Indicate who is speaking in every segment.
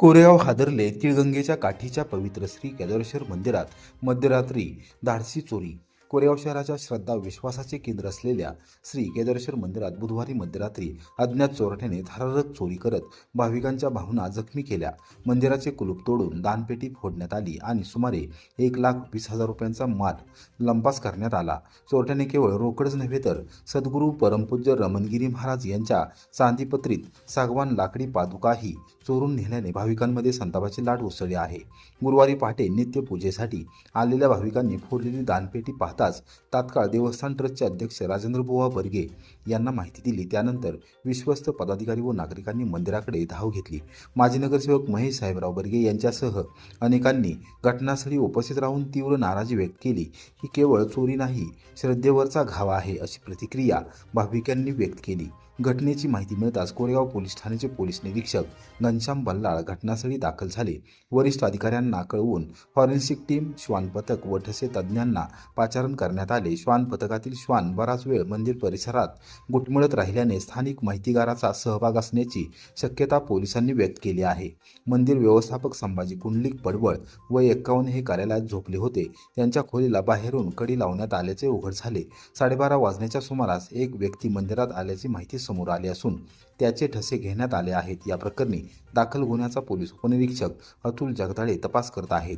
Speaker 1: कोरेगाव हादरले तिळगंगेच्या काठीच्या पवित्र श्री केदारेश्वर मंदिरात मध्यरात्री धाडसी चोरी. कोरेगाव शहराच्या श्रद्धा विश्वासाचे केंद्र असलेल्या श्री केदारेश्वर मंदिरात बुधवारी मध्यरात्री अज्ञात चोरट्याने थरारक चोरी करत भाविकांच्या भावना जखमी केल्या. मंदिराचे कुलूप तोडून दानपेटी फोडण्यात आली आणि सुमारे एक लाख वीस हजार रुपयांचा माल लंपास करण्यात आला. चोरट्याने केवळ रोकडच नव्हे तर सद्गुरू परमपूज्य रमणगिरी महाराज यांच्या चांदीपत्रीत सागवान लाकडी पादुकाही चोरून नेल्याने भाविकांमध्ये संतापाची लाट उसळली आहे. गुरुवारी पहाटे नित्यपूजेसाठी आलेल्या भाविकांनी फोडलेली दानपेटी पाहताच तात्काळ देवस्थान ट्रस्टचे अध्यक्ष राजेंद्र बुवा बर्गे यांना माहिती दिली. त्यानंतर विश्वस्त पदाधिकारी व नागरिकांनी मंदिराकडे धाव घेतली. माजी नगरसेवक महेश साहेबराव बर्गे यांच्यासह अनेकांनी घटनास्थळी उपस्थित राहून तीव्र नाराजी व्यक्त केली ही केवळ चोरी नाही श्रद्धेवरचा घावा आहे अशी प्रतिक्रिया भाविकांनी व्यक्त केली. घटनेची माहिती मिळताच कोरेगाव पोलीस ठाण्याचे पोलीस निरीक्षक घनश्याम बल्लाळ घटनास्थळी दाखल झाले. वरिष्ठ अधिकाऱ्यांना कळवून फॉरेन्सिक टीम श्वान पथक व ठसे तज्ज्ञांना पाचारण करण्यात आले. श्वान पथकातील श्वान बराच वेळ मंदिर परिसरात गुटमळत राहिल्याने स्थानिक माहितीगाराचा सहभाग असण्याची शक्यता पोलिसांनी व्यक्त केली आहे. मंदिर व्यवस्थापक संभाजी पुंडलिक पडवळ व एक्कावन्न हे कार्यालयात झोपले होते. त्यांच्या खोलीला बाहेरून कडी लावण्यात आल्याचे उघड झाले. साडेबारा वाजण्याच्या सुमारास एक व्यक्ती मंदिरात आल्याची माहिती समोर आले असून त्याचे ठसे घेण्यात आले आहेत. या प्रकरणी दाखल गुन्ह्याचा पोलीस उपनिरीक्षक अतुल जगदाळे तपास करत आहेत.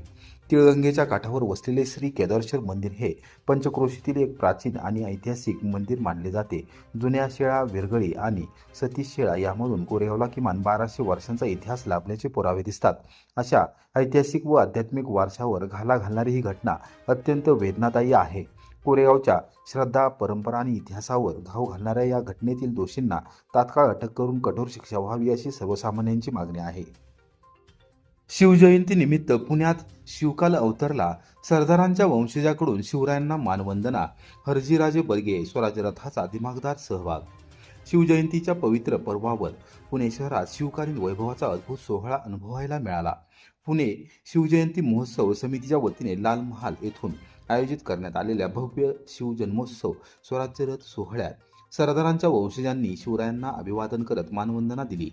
Speaker 1: तिळगंगेच्या काठावर वसलेले श्री केदारेश्वर मंदिर हे पंचक्रोशीतील एक प्राचीन आणि ऐतिहासिक मंदिर मानले जाते. जुन्या शेळा विरगळी आणि सतीश शेळा यामधून कोरेगावला किमान बाराशे वर्षांचा इतिहास लाभल्याचे पुरावे दिसतात. अशा ऐतिहासिक व आध्यात्मिक वारशावर घाला घालणारी ही घटना अत्यंत वेदनादायी आहे. कोरेगावच्या श्रद्धा परंपरा आणि इतिहासावर घाव घालणाऱ्या या घटनेतील दोषींना तात्काळ अटक करून कठोर शिक्षा व्हावी अशी सर्वसामान्यांची मागणी आहे. शिवजयंती निमित्त पुण्यात शिवकाल अवतरला सरदारांच्या वंशजाकडून शिवरायांना मानवंदना हरजीराजे बर्गे स्वराज्यरथाचा दिमागदार सहभाग शिवजयंतीच्या पवित्र पर्वावर पुणे शहरात शिवकालीन वैभवाचा अद्भुत सोहळा अनुभवायला मिळाला. पुणे शिवजयंती महोत्सव समितीच्या वतीने लाल महाल येथून आयोजित करण्यात आलेल्या भव्य शिवजन्मोत्सव स्वराज्यरथ सोहळ्यात सरदारांच्या वंशजांनी शिवरायांना अभिवादन करत मानवंदना दिली.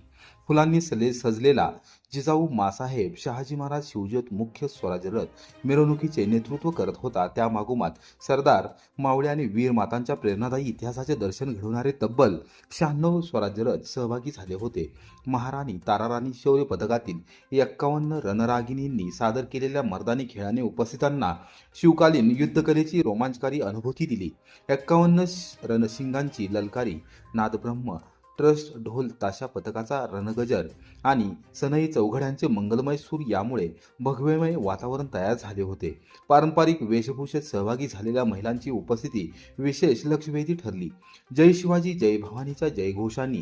Speaker 1: फुलांनी सले सजलेला जिजाऊ मासाहेब शहाजी महाराज शिवज्योत मुख्य स्वराज्य रथ मिरवणुकीचे नेतृत्व करत होता. त्या मागोमात सरदार मावळे आणि वीर मातांच्या प्रेरणादायी इतिहासाचे दर्शन घडवणारे तब्बल शहाण्णव स्वराज्य रथ सहभागी झाले होते. महाराणी ताराराणी शौर्य पदकातील एक्कावन्न रणरागिणींनी सादर केलेल्या मर्दानी खेळाने उपस्थितांना शिवकालीन युद्धकलेची रोमांचकारी अनुभूती दिली. एक्कावन्न रणसिंगांची ललकारी नादब्रह्म ट्रस्ट ढोल ताशा पथकाचा रणगजर आणि सनई चौघड्यांचे मंगलमय सूर यामुळे भगवेमय वातावरण तयार झाले होते. पारंपरिक वेशभूषेत सहभागी झालेल्या महिलांची उपस्थिती विशेष लक्षवेधी ठरली. जय शिवाजी जय भवानीच्या जयघोषांनी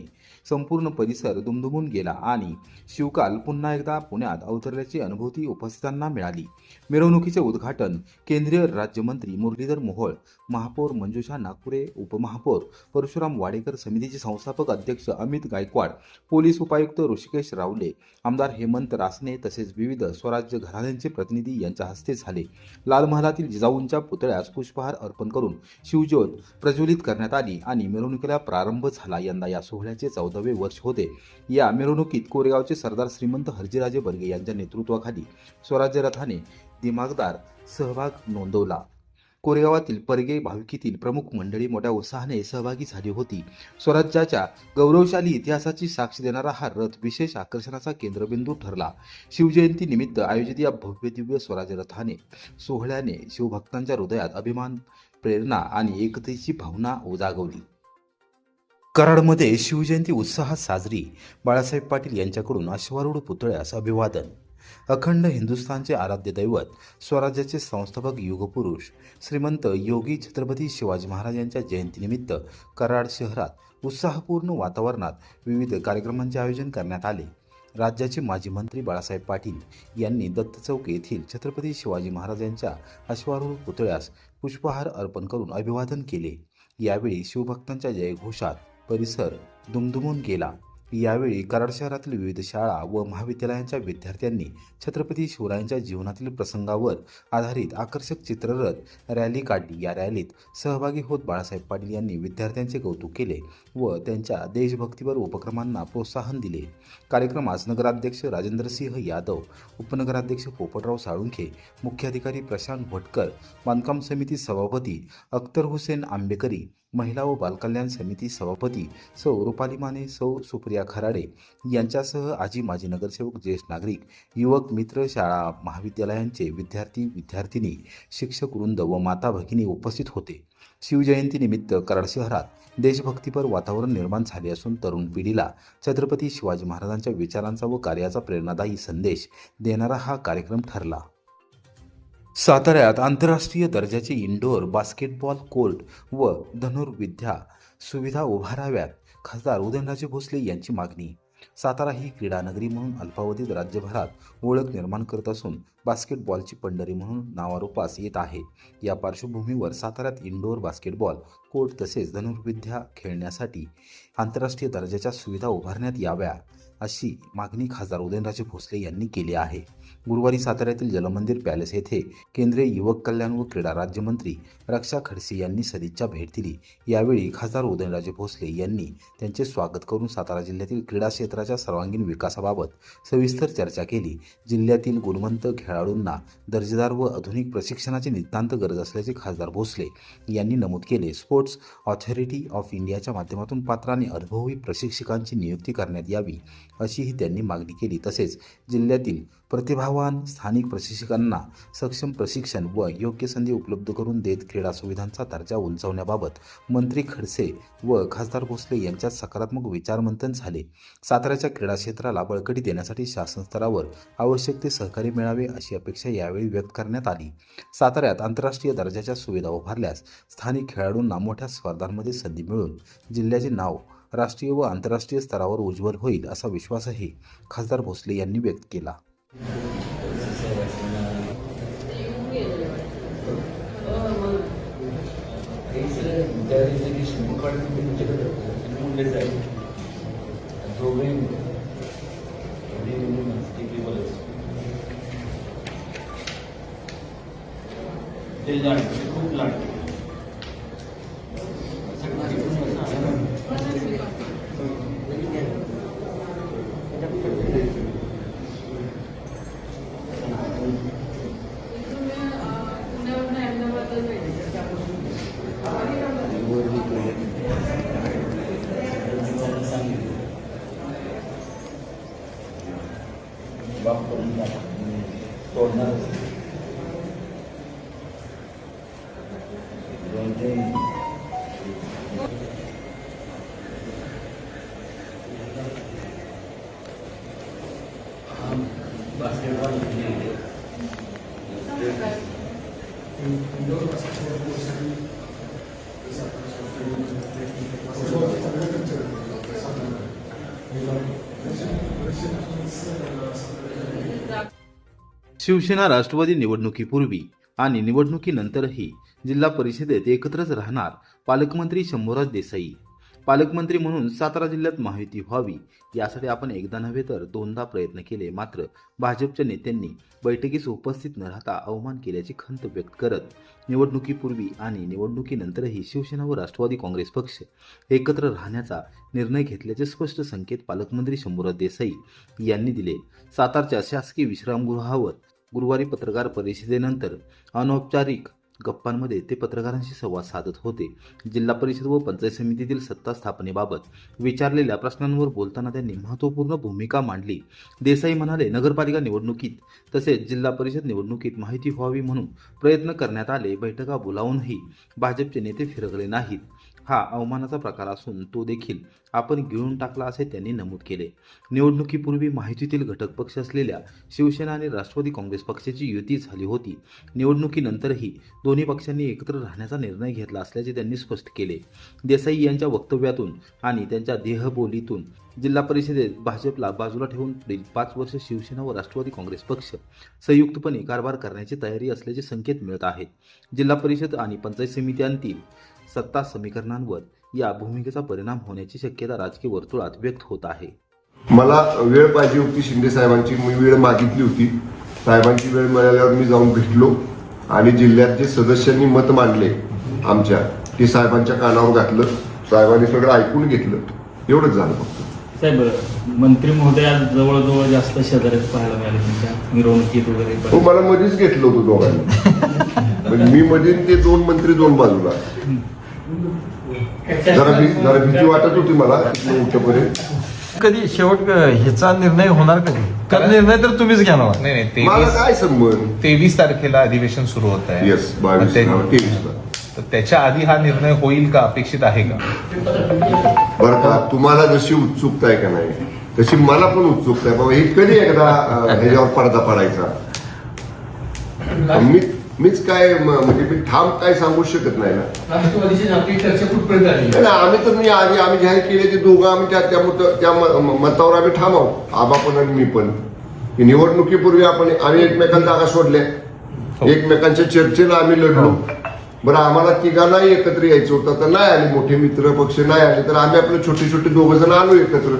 Speaker 1: संपूर्ण परिसर दुमदुमून गेला आणि शिवकाल पुन्हा एकदा पुण्यात अवतरल्याची अनुभूती उपस्थितांना मिळाली. मिरवणुकीचे उद्घाटन केंद्रीय राज्यमंत्री मुरलीधर मोहोळ महापौर मंजुषा नागपुरे उपमहापौर परशुराम वाडेकर समितीचे संस्थापक अध्यक्ष अमित गायकवाड पोलीस उपायुक्त ऋषिकेश रावले आमदार हेमंत रासने तसेच विविध स्वराज्य घराण्यांचे प्रतिनिधी यांच्या हस्ते झाले. लाल महालातील जिजाऊंच्या पुतळ्यास पुष्पहार अर्पण करून शिवज्योत प्रज्वलित करण्यात आली आणि मिरवणुकीला प्रारंभ झाला. यंदा या सोहळ्याचे चौदावे वर्ष होते. या मिरवणुकीत कोरेगावचे सरदार श्रीमंत हरजीराजे बर्गे यांच्या नेतृत्वाखाली स्वराज्य रथाने दिमागदार सहभाग नोंदवला. कोरेगावातील परगे भाविकीतील प्रमुख मंडळी मोठ्या उत्साहाने सहभागी झाली होती. स्वराज्याच्या गौरवशाली इतिहासाची साक्ष देणारा हा रथ विशेष आकर्षणाचा केंद्रबिंदू ठरला. शिवजयंती निमित्त आयोजित या भव्य दिव्य स्वराज्य रथाने सोहळ्याने शिवभक्तांच्या हृदयात अभिमान प्रेरणा आणि एकतेची भावना उजागवली. कराडमध्ये शिवजयंती उत्साहात साजरी. बाळासाहेब पाटील यांच्याकडून अश्वारूढ पुतळ्यास अभिवादन. अखंड हिंदुस्थानचे आराध्य दैवत स्वराज्याचे संस्थापक युगपुरुष श्रीमंत योगी छत्रपती शिवाजी महाराज यांच्या जयंतीनिमित्त कराड शहरात उत्साहपूर्ण वातावरणात विविध कार्यक्रमांचे आयोजन करण्यात आले. राज्याचे माजी मंत्री बाळासाहेब पाटील यांनी दत्त चौक येथील छत्रपती शिवाजी महाराज यांच्या अश्वारूढ पुतळ्यास पुष्पहार अर्पण करून अभिवादन केले. यावेळी शिवभक्तांच्या जयघोषात परिसर दुमदुमून गेला. यावेळी कराड शहरातील विविध शाळा व महाविद्यालयांच्या विद्यार्थ्यांनी छत्रपती शिवरायांच्या जीवनातील प्रसंगावर आधारित आकर्षक चित्ररथ रॅली काढली. या रॅलीत सहभागी होत बाळासाहेब पाटील यांनी विद्यार्थ्यांचे कौतुक केले व त्यांच्या देशभक्तीपर उपक्रमांना प्रोत्साहन दिले. कार्यक्रमास नगराध्यक्ष राजेंद्रसिंह यादव उपनगराध्यक्ष पोपटराव साळुंखे मुख्याधिकारी प्रशांत भटकर बांधकाम समिती सभापती अख्तर हुसेन आंबेकरी महिला व बालकल्याण समिती सभापती सौ रुपाली माने सौ सुप्रिया खराडे यांच्यासह आजी माजी नगरसेवक ज्येष्ठ नागरिक युवक मित्र शाळा महाविद्यालयांचे विद्यार्थी विद्यार्थिनी शिक्षक वृंद व माता भगिनी उपस्थित होते. शिवजयंतीनिमित्त कराड शहरात देशभक्तीपर वातावरण निर्माण झाले असून तरुण पिढीला छत्रपती शिवाजी महाराजांच्या विचारांचा व कार्याचा प्रेरणादायी संदेश देणारा हा कार्यक्रम ठरला. साताऱ्यात आंतरराष्ट्रीय दर्जाचे इंडोर बास्केटबॉल कोर्ट व धनुर्विद्या सुविधा उभाराव्यात खासदार उदयनराजे भोसले यांची मागणी. सातारा ही क्रीडा नगरी म्हणून अल्पावधीत राज्यभरात ओळख निर्माण करत असून बास्केटबॉलची पंढरी म्हणून नावारूपास येत आहे. या पार्श्वभूमीवर साताऱ्यात इंडोर बास्केटबॉल कोर्ट तसेच धनुर्विद्या खेळण्यासाठी आंतरराष्ट्रीय दर्जाच्या सुविधा उभारण्यात याव्या अशी मागणी खासदार उदयनराजे भोसले यांनी केली आहे. गुरुवारी साताऱ्यातील जलमंदिर पॅलेस येथे केंद्रीय युवक कल्याण व क्रीडा राज्यमंत्री रक्षा खडसे यांनी सदिच्छा भेट दिली. यावेळी खासदार उदयनराजे भोसले यांनी त्यांचे स्वागत करून सातारा जिल्ह्यातील क्रीडा क्षेत्राच्या सर्वांगीण विकासाबाबत सविस्तर चर्चा केली. जिल्ह्यातील गुणवंत खेळाडूंना दर्जेदार व आधुनिक प्रशिक्षणाची नितांत गरज असल्याचे खासदार भोसले यांनी नमूद केले. स्पोर्ट्स ऑथॉरिटी ऑफ इंडियाच्या माध्यमातून पात्र आणि अनुभवी प्रशिक्षकांची नियुक्ती करण्यात यावी अशीही त्यांनी मागणी केली. तसेच जिल्ह्यातील प्रतिभावान स्थानिक प्रशिक्षकांना सक्षम प्रशिक्षण व योग्य संधी उपलब्ध करून देत क्रीडा सुविधांचा दर्जा उंचावण्याबाबत मंत्री खडसे व खासदार भोसले यांच्यात सकारात्मक विचारमंथन झाले. साताऱ्याच्या क्रीडा क्षेत्राला बळकटी देण्यासाठी शासन स्तरावर आवश्यक ते सहकार्य मिळावे अशी अपेक्षा यावेळी व्यक्त करण्यात आली. साताऱ्यात आंतरराष्ट्रीय दर्जाच्या सुविधा उभारल्यास स्थानिक खेळाडूंना मोठ्या स्पर्धांमध्ये संधी मिळून जिल्ह्याचे नाव राष्ट्रीय व आंतरराष्ट्रीय स्तरावर उज्ज्वल होईल असा विश्वासही खासदार भोसले यांनी व्यक्त केला.
Speaker 2: ते खूप लाड बाप करून तोडणारच.
Speaker 1: शिवसेना राष्ट्रवादी निवडणुकीपूर्वी आणि निवडणुकीनंतरही जिल्हा परिषदेत एकत्रच राहणार पालकमंत्री शंभूराज देसाई. पालकमंत्री म्हणून सातारा जिल्ह्यात महायुती व्हावी. यासाठी आपण एकदा नव्हे तर दोनदा प्रयत्न केले. मात्र भाजपच्या नेत्यांनी बैठकीस उपस्थित न राहता अवमान केल्याची खंत व्यक्त करत निवडणुकीपूर्वी आणि निवडणुकीनंतरही शिवसेना व राष्ट्रवादी काँग्रेस पक्ष एकत्र राहण्याचा निर्णय घेतल्याचे स्पष्ट संकेत पालकमंत्री शंभूराज देसाई यांनी दिले. सातारच्या शासकीय विश्रामगृहावर गुरुवारी पत्रकार परिषदेनंतर अनौपचारिक गप्पांमध्ये ते पत्रकारांशी संवाद साधत होते. जिल्हा परिषद व पंचायत समितीतील सत्ता स्थापनेबाबत विचारलेल्या प्रश्नांवर बोलताना त्यांनी महत्त्वपूर्ण भूमिका मांडली. देसाई म्हणाले नगरपालिका निवडणुकीत तसेच जिल्हा परिषद निवडणुकीत माहिती व्हावी म्हणून प्रयत्न करण्यात आले बैठका बोलावूनही भाजपचे नेते फिरकले नाहीत. हा अवमानाचा प्रकार असून तो देखील आपण गिळून टाकला असे त्यांनी नमूद केले. निवडणुकीपूर्वी माहितीतील घटक पक्ष असलेल्या शिवसेना आणि राष्ट्रवादी काँग्रेस पक्षाची युती झाली होती. निवडणुकीनंतरही दोन्ही पक्षांनी एकत्र राहण्याचा निर्णय घेतला असल्याचे त्यांनी स्पष्ट केले. देसाई यांच्या वक्तव्यातून आणि त्यांच्या देहबोलीतून जिल्हा परिषदेत भाजपला बाजूला ठेवून पुढील पाच वर्ष शिवसेना व राष्ट्रवादी काँग्रेस पक्ष संयुक्तपणे कारभार करण्याची तयारी असल्याचे संकेत मिळत आहेत. जिल्हा परिषद आणि पंचायत समित्यांतील सत्ता समीकरणांवर या भूमिकेचा परिणाम होण्याची शक्यता राजकीय वर्तुळात व्यक्त होत आहे.
Speaker 3: मला वेळ पाहिजे होती शिंदे साहेबांची. मी वेळ मागितली होती. साहेबांची वेळ मिळाल्यावर मी जाऊन भेटलो आणि जिल्ह्यात जे सदस्यांनी मत मांडले आमच्या ते साहेबांच्या कानावर घातलं. साहेबांनी सगळं ऐकून घेतलं. एवढंच झालं फक्त.
Speaker 2: साहेब मंत्री महोदय आज जवळजवळ जास्त शेजाऱ्यात पाहायला मिळाले तुमच्या मिरवणुकीत वगैरे
Speaker 3: हो मला मध्येच घेतलं होतं दोघांनी. म्हणजे मी मध्ये ते दोन मंत्री दोन बाजूला. जरा भी- जरा भीती वाटत होती मला उठेपर्यंत.
Speaker 4: कधी शेवट क- ह्याचा निर्णय होणार कधी? कारण निर्णय तर तुम्हीच घेणार.
Speaker 5: नाही नाही
Speaker 3: मला
Speaker 5: तेवीस
Speaker 3: काय संबंध?
Speaker 5: तेवीस तारखेला अधिवेशन सुरू होत आहे.
Speaker 3: येस बावीस
Speaker 5: ते-
Speaker 3: तेवीसला.
Speaker 5: तर त्याच्या आधी हा निर्णय होईल का अपेक्षित आहे का?
Speaker 3: बरं का तुम्हाला जशी उत्सुकता आहे का नाही तशी मला पण उत्सुकता आहे. बाबा हे कधी एकदा ह्याच्यावर पडदा पडायचा? मी मीच काय म्हणजे मी ठाम काय सांगू शकत नाही ना. आम्ही तर मी आधी आम्ही जाहीर केले ते दोघं आम्ही त्या त्या मतावर आम्ही ठाम आहोत. आबा पण आणि मी पण. की निवडणुकीपूर्वी आपण आम्ही एकमेकांना जागा सोडल्या. एकमेकांच्या चर्चेला आम्ही लढलो. बरं आम्हाला तिघांनाही एकत्र यायचं होतं. तर नाही आले मोठे मित्र पक्ष नाही आले तर आम्ही आपले छोटे छोटे दोघं जण आलो एकत्र.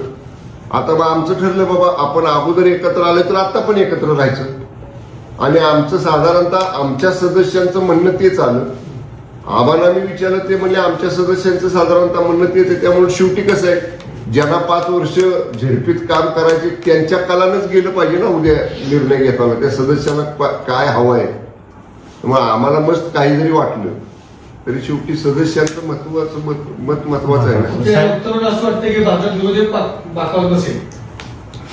Speaker 3: आता मग आमचं ठरलं बाबा आपण अगोदर एकत्र आलो तर आता पण एकत्र राहायचं. आणि आमचं साधारणतः आमच्या सदस्यांचं म्हणणं तेच आलं. आम्हाला मी विचारलं ते म्हणजे आमच्या सदस्यांचं साधारणतः म्हणणं तेच आहे. त्यामुळे शेवटी कसं आहे ज्यांना पाच वर्ष झेडपीत काम करायचे त्यांच्या कलानच गेलं पाहिजे ना उद्या निर्णय घेताना. त्या सदस्यांना काय हवं आहे? मग आम्हाला मस्त काही जरी वाटलं. तरी शेवटी सदस्यांचं महत्वाचं मत मत महत्वाचं आहे ना?
Speaker 6: उत्तरून असं वाटतं की भाजप विरोधी पा- बाकावर बसेल.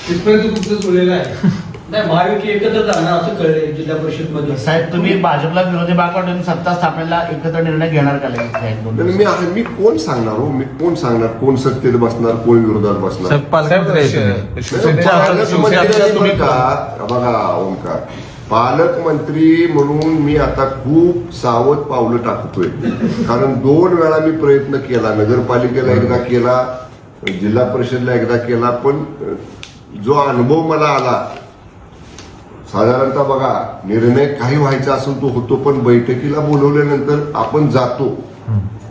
Speaker 6: तिथपर्यंत तुमचं जुळलेलं आहे.
Speaker 2: नाही महायुती एकत्र जाणार असं कळलंय जिल्हा परिषदमध्ये
Speaker 7: साहेब तुम्ही भाजपला विरोधी बाकावून सत्ता स्थापनेला एकत्र निर्णय घेणार का लगेच साहेब दोन
Speaker 3: तर मी आता मी कोण सांगणार हो? मी कोण सांगणार? कोण सत्तेत बसणार? कोण विरोधात बसणार?
Speaker 4: साहेब.
Speaker 5: शिवसेनेच्या
Speaker 4: तुमच्या तुम्ही-
Speaker 3: का? बघा ओंकार. पालकमंत्री म्हणून मी आता खूप सावध पावलं टाकतोय. कारण दोन वेळा मी प्रयत्न केला नगरपालिकेला एकदा केला जिल्हा परिषदला एकदा केला पण जो अनुभव मला आला साधारणतः बघा निर्णय काही व्हायचा असेल तो होतो पण बैठकीला बोलवल्यानंतर आपण जातो.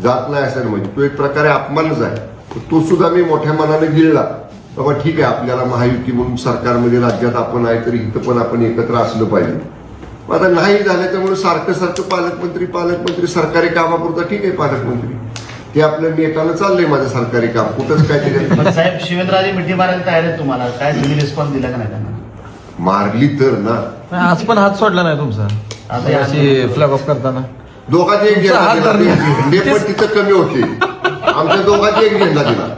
Speaker 3: जात नाही असं म्हणजे तो एक प्रकारे अपमानच आहे. तो सुद्धा मी मोठ्या मनाने गिळला. बाबा ठीक आहे आपल्याला महायुती म्हणून सरकारमध्ये राज्यात आपण आहे तरी इथं पण आपण एकत्र असलं पाहिजे. मग आता नाही झालं त्यामुळे सारखं सारखं पालकमंत्री पालकमंत्री सरकारी कामापुरता ठीक आहे पालकमंत्री. ते आपलं नेटानं चाललंय माझं सरकारी काम कुठंच काय
Speaker 7: साहेब शिवेंद्रराजे मिठी मारायला तयार आहेत तुम्हाला काय तुम्ही रिस्पॉन्स दिला का नाही त्यांना?
Speaker 3: मारली तर ना.
Speaker 4: आज पण हात सोडला नाही तुमचा.
Speaker 7: आता या-
Speaker 4: अशी फ्लॅग ऑफ करताना.
Speaker 3: दोघांचे एक झेंडा दिला.
Speaker 4: धरला.
Speaker 3: झेंडे पण तिथं कमी होते. आमच्या दोघांचे एक झेंडा दिला.